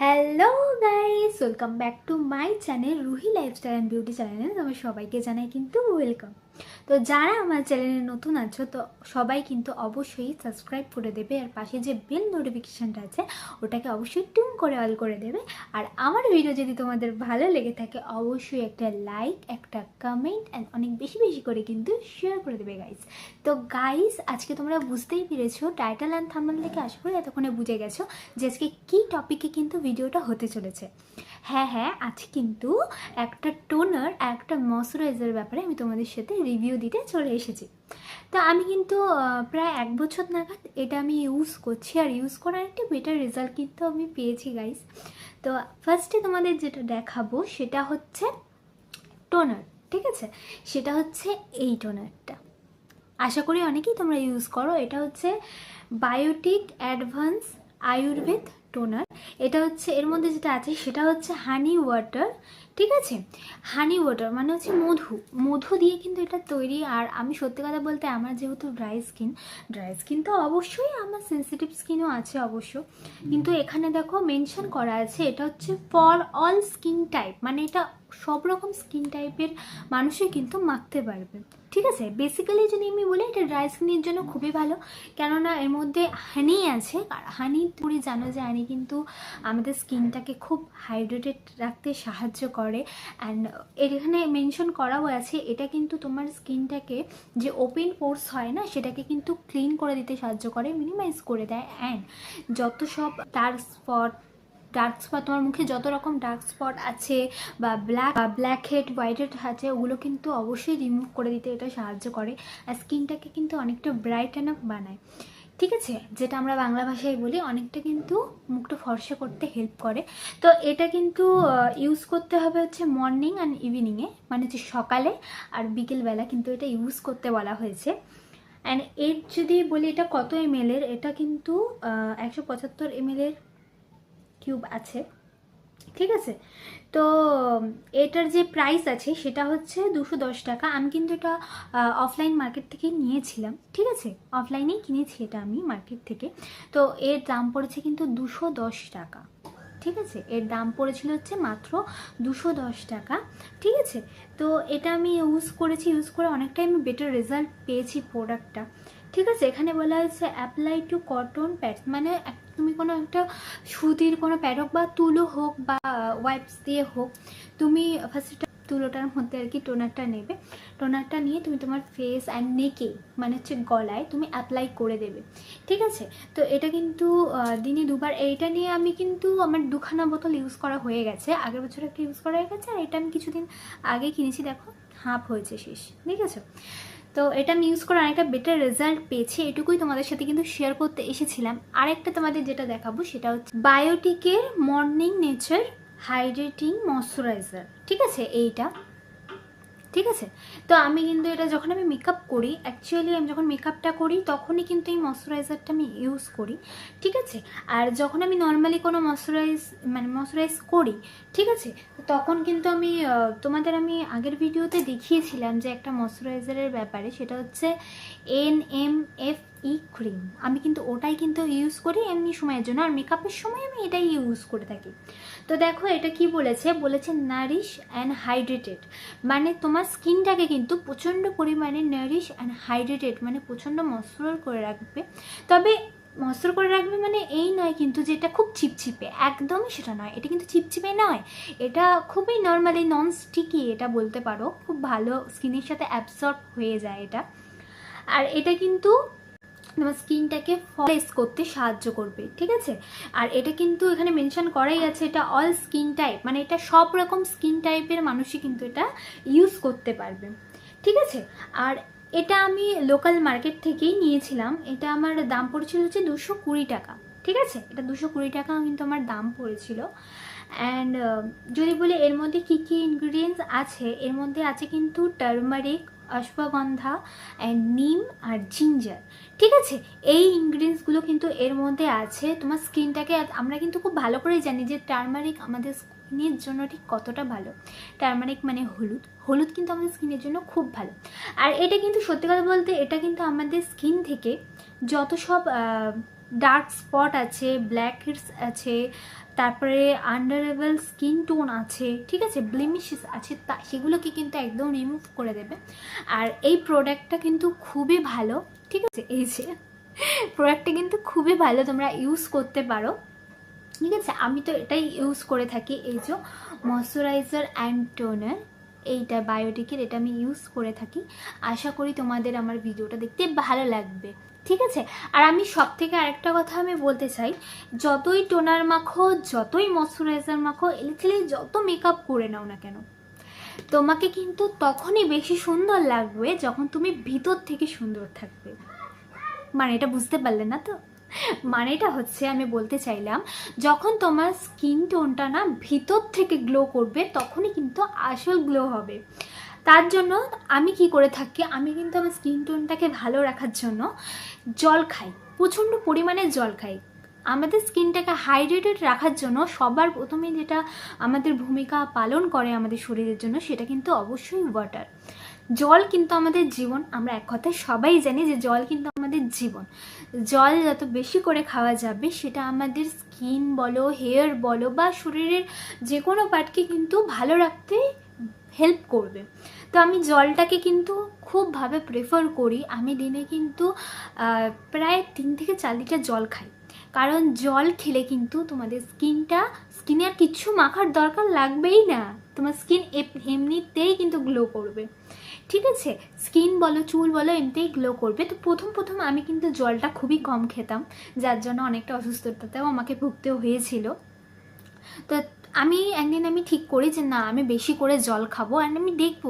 Hello guys welcome back to my channel Ruhi lifestyle and beauty চ্যানেলে তোমার সবাইকে জানাই কিন্তু ওয়েলকাম তো যারা আমার চ্যানেলে নতুন আছো, তো সবাই কিন্তু অবশ্যই সাবস্ক্রাইব করে দেবে আর পাশে যে বেল নোটিফিকেশানটা আছে, ওটাকে অবশ্যই টুম করে অল করে দেবে। আর আমার ভিডিও যদি তোমাদের ভালো লেগে থাকে, অবশ্যই একটা লাইক একটা কমেন্ট অ্যান্ড অনেক বেশি বেশি করে কিন্তু শেয়ার করে দেবে গাইস তো গাইস আজকে তোমরা বুঝতেই পেরেছ টাইটেল অ্যান্ড থাম্বনেল থেকে করি এতক্ষণে বুঝে গেছো যে আজকে কী টপিকে কিন্তু ভিডিওটা হতে চলেছে। হ্যাঁ হ্যাঁ আজ কিন্তু একটা টোনার একটা ময়শ্চারাইজার ব্যাপারে আমি তোমাদের সাথে রিভিউ দিতে চলে এসেছি। তো আমি কিন্তু প্রায় এক বছর নাগাদ এটা আমি ইউজ করছি আর ইউজ করার একটা বেটার রেজাল্ট কিন্তু আমি পেয়েছি গাইস তো ফার্স্টে তোমাদের যেটা দেখাবো সেটা হচ্ছে টোনার ঠিক আছে? সেটা হচ্ছে এই টোনারটা আশা করি অনেকেই তোমরা ইউজ করো। এটা হচ্ছে বায়োটিক অ্যাডভান্স আয়ুর্বেদ টোনার। এটা হচ্ছে, এর মধ্যে যেটা আছে সেটা হচ্ছে হানি ওয়াটার ঠিক আছে? হানি ওয়াটার মানে হচ্ছে মধু। মধু দিয়ে কিন্তু এটা তৈরি, আর আমি সত্যি কথা বলতে আমার যেহেতু ড্রাই স্কিন ড্রাই স্কিন তো অবশ্যই আমার সেন্সিটিভ স্কিনও আছে অবশ্য। কিন্তু এখানে দেখো মেনশন করা আছে, এটা হচ্ছে ফর অল স্কিন টাইপ মানে এটা সব রকম স্কিন টাইপের মানুষই কিন্তু মাখতে পারবে। ঠিক আছে? বেসিক্যালি যদি আমি বলি, এটা ড্রাই স্কিনের জন্য খুবই ভালো। কেননা এর মধ্যে হানি আছে। আর হানি তুমি জানো যে হানি কিন্তু আমাদের স্কিনটাকে খুব হাইড্রেটেড রাখতে সাহায্য করে। অ্যান্ড এখানে মেনশন করাও আছে, এটা কিন্তু তোমার স্কিনটাকে যে ওপেন পোর্স হয় না, সেটাকে কিন্তু ক্লিন করে দিতে সাহায্য করে মিনিমাইজ করে দেয়। অ্যান্ড যত সব ডার্ক স্পট ডার্ক স্পট তোমার মুখে যত রকম ডার্ক স্পট আছে বা ব্ল্যাক বা ব্ল্যাক হেড হোয়াইট হেড আছে, ওগুলো কিন্তু অবশ্যই রিমুভ করে দিতে এটা সাহায্য করে আর স্কিনটাকে কিন্তু অনেকটা ব্রাইট অ্যান্ড বানায়। ঠিক আছে? যেটা আমরা বাংলা ভাষায় বলি, অনেকটা কিন্তু মুখটা ফর্সা করতে হেল্প করে। তো এটা কিন্তু ইউজ করতে হবে হচ্ছে মর্নিং অ্যান্ড ইভিনিংয়ে মানে হচ্ছে সকালে আর বিকেলবেলা কিন্তু এটা ইউজ করতে বলা হয়েছে। অ্যান্ড এর যদি বলি এটা কত এম এটা কিন্তু একশো পঁচাত্তর এম এর কিউব আছে। ঠিক আছে? তো, এটার যে প্রাইস আছে, সেটা হচ্ছে দুশো দশ টাকা। আমি কিন্তু এটা অফলাইন মার্কেট থেকে নিয়েছিলাম। ঠিক আছে? অফলাইনেই কিনেছি এটা আমি মার্কেট থেকে। তো, এর দাম পড়েছে কিন্তু দুশো দশ টাকা। ঠিক আছে? এর দাম পড়েছিল হচ্ছে মাত্র দুশো দশ টাকা। ঠিক আছে? তো, এটা আমি ইউজ করেছি। ইউজ করে অনেকটাই আমি বেটার রেজাল্ট পেয়েছি প্রোডাক্টটা ঠিক আছে? এখানে বলা হয়েছে অ্যাপ্লাই টু কটন প্যাডস মানে তুমি কোনো একটা সুতির কোনো প্যারক বা তুলো হোক বা ওয়াইপস দিয়ে হোক, তুমি ফার্স্ট তুলোটার মধ্যে আর কি টোনারটা নেবে। টোনারটা নিয়ে তুমি তোমার ফেস অ্যান্ড নেকে মানে হচ্ছে গলায় তুমি অ্যাপ্লাই করে দেবে। ঠিক আছে? তো এটা কিন্তু দিনে দুবার, এইটা নিয়ে আমি কিন্তু আমার দুখানা বোতল ইউজ করা হয়ে গেছে। আগের বছর একটা ইউজ করা হয়ে গেছে, আর এটা আমি কিছুদিন আগে কিনেছি, দেখো হাফ হয়েছে শেষ। ঠিক আছে? তো এটা আমি ইউজ করে অনেকটা বেটার রেজাল্ট পেয়েছি, এটুকুই তোমাদের সাথে কিন্তু শেয়ার করতে এসেছিলাম। আরেকটা তোমাদের যেটা দেখাবো সেটা হচ্ছে বায়োটিকের মর্নিং নেচার হাইড্রেটিং ময়শ্চারাইজার ঠিক আছে? এইটা ঠিক আছে? তো আমি কিন্তু এটা যখন আমি মেকআপ করি অ্যাকচুয়ালি আমি যখন মেকআপটা করি, তখনই কিন্তু এই ময়শ্চারাইজারটা আমি ইউজ করি, ঠিক আছে? আর যখন আমি নর্মালি কোনো ময়শ্চারাইজ মানে ময়শ্চারাইজ করি, ঠিক আছে? তখন কিন্তু আমি তোমাদের আমি আগের ভিডিওতে দেখিয়েছিলাম যে একটা ময়শ্চারাইজারের ব্যাপারে, সেটা হচ্ছে N M F E cream আমি কিন্তু ওটাই কিন্তু ইউজ করি এমনি সময়ের জন্য, আর মেকআপের সময় আমি এটাই ইউজ করে থাকি। তো দেখো এটা কি বলেছে? বলেছে নারিশ অ্যান্ড হাইড্রেটেড মানে তোমার স্কিনটাকে কিন্তু প্রচণ্ড পরিমাণে নারিশ অ্যান্ড হাইড্রেটেড মানে প্রচণ্ড মসৃণ করে রাখবে। তবে মসৃণ করে রাখবে মানে এই নয় কিন্তু যে এটা খুব চিপচিপে একদমই সেটা নয়। এটা কিন্তু চিপচিপে নয়, এটা খুবই নর্মালি নন স্টিকি এটা বলতে পারো। খুব ভালো স্কিনের সাথে অ্যাবসর্ব হয়ে যায় এটা। আর এটা কিন্তু তোমার স্কিনটাকে ফলেস করতে সাহায্য করবে, ঠিক আছে? আর এটা কিন্তু এখানে মেনশন করাই আছে, এটা অল স্কিন টাইপ মানে এটা সব রকম স্কিন টাইপের মানুষই কিন্তু এটা ইউজ করতে পারবে, ঠিক আছে? আর এটা আমি লোকাল মার্কেট থেকেই নিয়েছিলাম, এটা আমার দাম পড়েছিল হচ্ছে দুশো কুড়ি টাকা, ঠিক আছে? এটা দুশো কুড়ি টাকা কিন্তু আমার দাম পড়েছিল। অ্যান্ড যদি বলি এর মধ্যে কী কী ইনগ্রিডিয়েন্টস আছে, এর মধ্যে আছে কিন্তু টার্মারিক অশ্বগন্ধা অ্যান্ড নিম আর জিঞ্জার ঠিক আছে? এই ইনগ্রিডিয়েন্টসগুলো কিন্তু এর মধ্যে আছে। তোমার স্কিনটাকে আমরা কিন্তু খুব ভালো করেই জানি যে টার্মারিক আমাদের স্কিনের জন্য ঠিক কতটা ভালো। টার্মারিক মানে হলুদ। হলুদ কিন্তু আমাদের স্কিনের জন্য খুব ভালো। আর এটা কিন্তু সত্যি কথা বলতে, এটা কিন্তু আমাদের স্কিন থেকে যত সব ডার্ক স্পট আছে ব্ল্যাক হেডস আছে তারপরে আন্ডারেবল স্কিন টোন আছে, ঠিক আছে? ব্লিমিশেস আছে, তা সেগুলোকে কিন্তু একদম রিমুভ করে দেবে। আর এই প্রোডাক্টটা কিন্তু খুবই ভালো, ঠিক আছে? এই যে প্রোডাক্টটা কিন্তু খুবই ভালো, তোমরা ইউজ করতে পারো। ঠিক আছে? আমি তো এটাই ইউজ করে থাকি, এই যে ময়শ্চারাইজার অ্যান্ড টোনার এইটা বায়োটিকের এটা আমি ইউজ করে থাকি। আশা করি তোমাদের আমার ভিডিওটা দেখতে ভালো লাগবে। ঠিক আছে? আর আমি সব থেকে আরেকটা কথা আমি বলতে চাই, যতই টোনার মাখো, যতই ময়শ্চারাইজার মাখো এলিথেলে যত মেকআপ করে নাও না কেন, তোমাকে কিন্তু তখনই বেশি সুন্দর লাগবে যখন তুমি ভিতর থেকে সুন্দর থাকবে। মানে এটা বুঝতে পারলে না তো? মানেটা হচ্ছে, আমি বলতে চাইলাম, যখন তোমার স্কিন টোনটা না ভিতর থেকে গ্লো করবে, তখনই কিন্তু আসল গ্লো হবে। তার জন্য আমি কি করে থাকি? আমি কিন্তু আমার স্কিন টোনটাকে ভালো রাখার জন্য জল খাই, প্রচণ্ড পরিমাণে জল খাই। আমাদের স্কিনটাকে হাইড্রেটেড রাখার জন্য সবার প্রথমে যেটা আমাদের ভূমিকা পালন করে আমাদের শরীরের জন্য সেটা কিন্তু অবশ্যই ওয়াটার জল কিন্তু আমাদের জীবন, আমরা এক কথায় সবাই জানি যে জল কিন্তু আমাদের জীবন। জল যত বেশি করে খাওয়া যাবে সেটা আমাদের স্কিন বলো হেয়ার বলো বা শরীরের যে কোনো পার্টকে কিন্তু ভালো রাখতে হেল্প করবে। তো আমি জলটাকে কিন্তু খুবভাবে প্রেফার করি। আমি দিনে কিন্তু প্রায় তিন থেকে চার লিটার জল খাই। কারণ জল খেলে কিন্তু তোমাদের স্কিনটা, স্কিনে আর কিচ্ছু মাখার দরকার লাগবেই না। তোমার স্কিন এমনিতেই কিন্তু গ্লো করবে। ঠিক আছে? স্কিন বলো, চুল বলো, এমনিতেই গ্লো করবে। তো প্রথম প্রথম আমি কিন্তু জলটা খুবই কম খেতাম। যার জন্য অনেকটা অসুস্থতাতেও আমাকে ভুগতেও হয়েছিল। তো আমি একদিন আমি ঠিক করি যে না, আমি বেশি করে জল খাব অ্যান্ড আমি দেখব।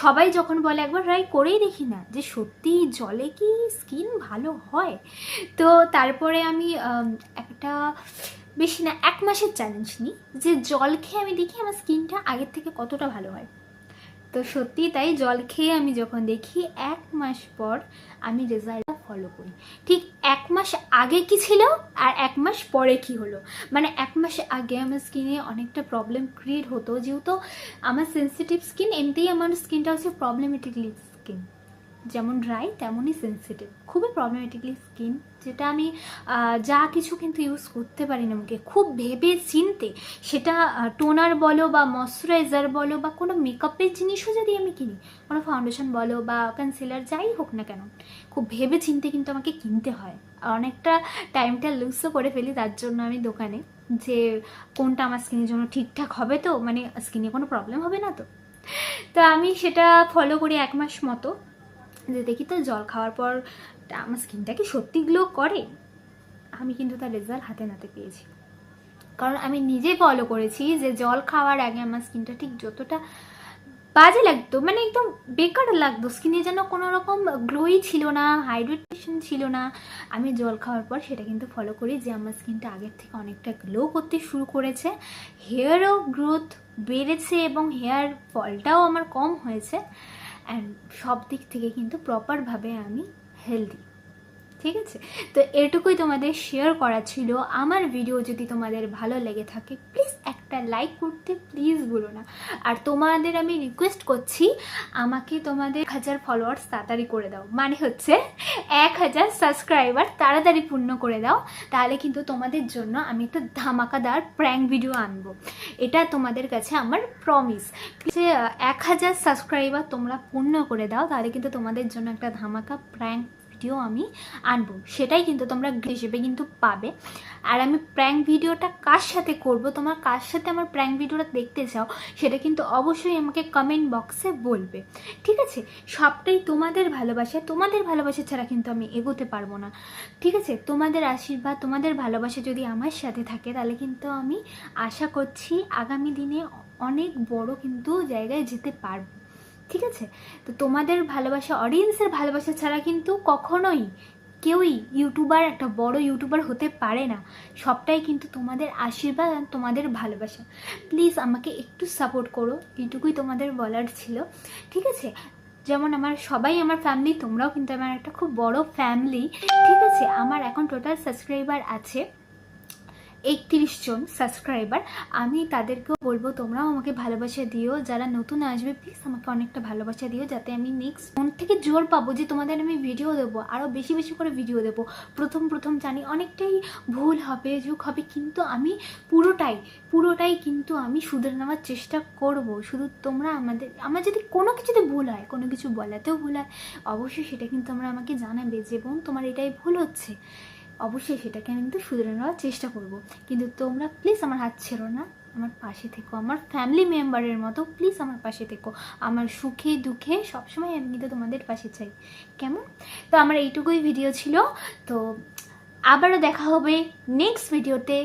সবাই যখন বলে একবার ট্রাই করেই দেখি না যে সত্যি জলে কি স্কিন ভালো হয়? তো তারপরে আমি একটা বেশি না, এক মাসের চ্যালেঞ্জ নিই যে জল খেয়ে আমি দেখি আমার স্কিনটা আগের থেকে কতটা ভালো হয়। তো সত্যি তাই জল খেয়ে আমি যখন দেখি এক মাস পর আমি রেজাল্টটা ফলো করি। ঠিক এক মাস আগে কি ছিল আর এক মাস পরে কি হলো? মানে এক মাস আগে আমার স্কিনে অনেকটা প্রবলেম ক্রিয়েট হতো, যেহেতু আমার সেন্সিটিভ স্কিন এমনিতেই আমার স্কিনটা হচ্ছে প্রবলেমেটিকলি স্কিন যেমন ড্রাই তেমনই সেন্সিটিভ খুবই প্রবলেমেটিকলি স্কিন যেটা আমি যা কিছু কিন্তু ইউজ করতে পারি না মুখে খুব ভেবে চিনতে সেটা টোনার বলো বা ময়শ্চারাইজার বলো বা কোনো মেকআপের জিনিসও যদি আমি কিনি, কোনো ফাউন্ডেশন বলো বা কনসিলার যাই হোক না কেন, খুব ভেবে চিনতে কিন্তু আমাকে কিনতে হয়। অনেকটা টাইমটা লুজও করে ফেলি তার জন্য আমি দোকানে, যে কোনটা আমার স্কিনের জন্য ঠিকঠাক হবে তো মানে স্কিনে কোনো প্রবলেম হবে না তো। তো আমি সেটা ফলো করি এক মাস মতো। যে দেখি তো জল খাওয়ার পর আমার স্কিনটা কি সত্যি গ্লো করে? আমি কিন্তু তার রেজাল্ট হাতে নাতে পেয়েছি। কারণ আমি নিজে ফলো করেছি যে জল খাওয়ার আগে আমার স্কিনটা ঠিক যতটা বাজে লাগতো মানে একদম বেকার লাগতো। স্কিনে যেন কোনো রকম গ্লোই ছিল না হাইড্রেটেশন ছিল না। আমি জল খাওয়ার পর সেটা কিন্তু ফলো করি যে আমার স্কিনটা আগের থেকে অনেকটা গ্লো করতে শুরু করেছে। হেয়ারও গ্রোথ বেড়েছে এবং হেয়ার ফলটাও আমার কম হয়েছে। অ্যান্ড সব দিক থেকে কিন্তু প্রপারভাবে আমি হেলদি ঠিক আছে? তো এটুকুই তোমাদের শেয়ার করা ছিল। আমার ভিডিও যদি তোমাদের ভালো লেগে থাকে প্লিজ একটা লাইক করতে প্লিজ বলো না। আর তোমাদের আমি রিকোয়েস্ট করছি, আমাকে তোমাদের হাজার ফলোয়ার্স তাড়াতাড়ি করে দাও। মানে হচ্ছে, এক হাজার সাবস্ক্রাইবার তাড়াতাড়ি পূর্ণ করে দাও। তাহলে কিন্তু তোমাদের জন্য আমি একটা ধামাকাদার প্র্যাঙ্ক ভিডিও আনব। এটা তোমাদের কাছে আমার প্রমিস যে এক হাজার সাবস্ক্রাইবার তোমরা পূর্ণ করে দাও, তাহলে কিন্তু তোমাদের জন্য একটা ধামাকা প্র্যাঙ্ক ভিডিও আমি আনব। সেটাই কিন্তু তোমরা হিসেবে কিন্তু পাবে। আর আমি প্র্যাঙ্ক ভিডিওটা কার সাথে করব? তোমার কার সাথে আমার প্র্যাঙ্ক ভিডিওটা দেখতে চাও? সেটা কিন্তু অবশ্যই আমাকে কমেন্ট বক্সে বলবে। ঠিক আছে? সবটাই তোমাদের ভালোবাসা। তোমাদের ভালোবাসা ছাড়া কিন্তু আমি এগোতে পারব না। ঠিক আছে? তোমাদের আশীর্বাদ, তোমাদের ভালোবাসা যদি আমার সাথে থাকে, তাহলে কিন্তু আমি আশা করছি আগামী দিনে অনেক বড় কিন্তু জায়গায় যেতে পারব। ঠিক আছে? তো তোমাদের ভালোবাসা অডিয়েন্সের ভালোবাসা ছাড়া কিন্তু কখনোই কেউই ইউটিউবার একটা বড় ইউটিউবার হতে পারে না। সবটাই কিন্তু তোমাদের আশীর্বাদ আর তোমাদের ভালোবাসা। প্লিজ আমাকে একটু সাপোর্ট করো, এইটুকুই তোমাদের বলার ছিল। ঠিক আছে? যেমন আমার, সবাই আমার ফ্যামিলি তোমরাও কিন্তু আমার একটা খুব বড় ফ্যামিলি ঠিক আছে? আমার এখন টোটাল সাবস্ক্রাইবার আছে। একত্রিশ জন সাবস্ক্রাইবার আমি তাদেরকেও বলব, তোমরাও আমাকে ভালোবাসা দিও। যারা নতুন আসবে প্লিজ আমাকে অনেকটা ভালোবাসা দিও, যাতে আমি নেক্সট মন থেকে জোর পাবো যে তোমাদের আমি ভিডিও দেবো আরও বেশি বেশি করে ভিডিও দেবো। প্রথম প্রথম জানি অনেকটাই ভুল হবে, যুগ হবে, কিন্তু আমি পুরোটাই পুরোটাই কিন্তু আমি শুধরে নেওয়ার চেষ্টা করব। শুধু তোমরা আমাদের, আমার যদি কোনো কিছুতে ভুল হয়, কোনো কিছু বলাতেও ভুল হয়, অবশ্যই সেটা কিন্তু তোমরা আমাকে জানাবে যে, বোন, তোমার এটাই ভুল হচ্ছে। অবশ্যই সেটাকে আমি কিন্তু শুধরে নেওয়ার চেষ্টা করব। কিন্তু তোমরা প্লিজ আমার হাত ছেড়ো না। আমার পাশে থেকো। আমার ফ্যামিলি মেম্বারের মতো প্লিজ আমার পাশে থেকো। আমার সুখে দুঃখে সবসময় আমি কিন্তু তোমাদের পাশে চাই। কেমন? তো আমার এইটুকুই ভিডিও ছিল। তো আবারও দেখা হবে নেক্সট ভিডিওতে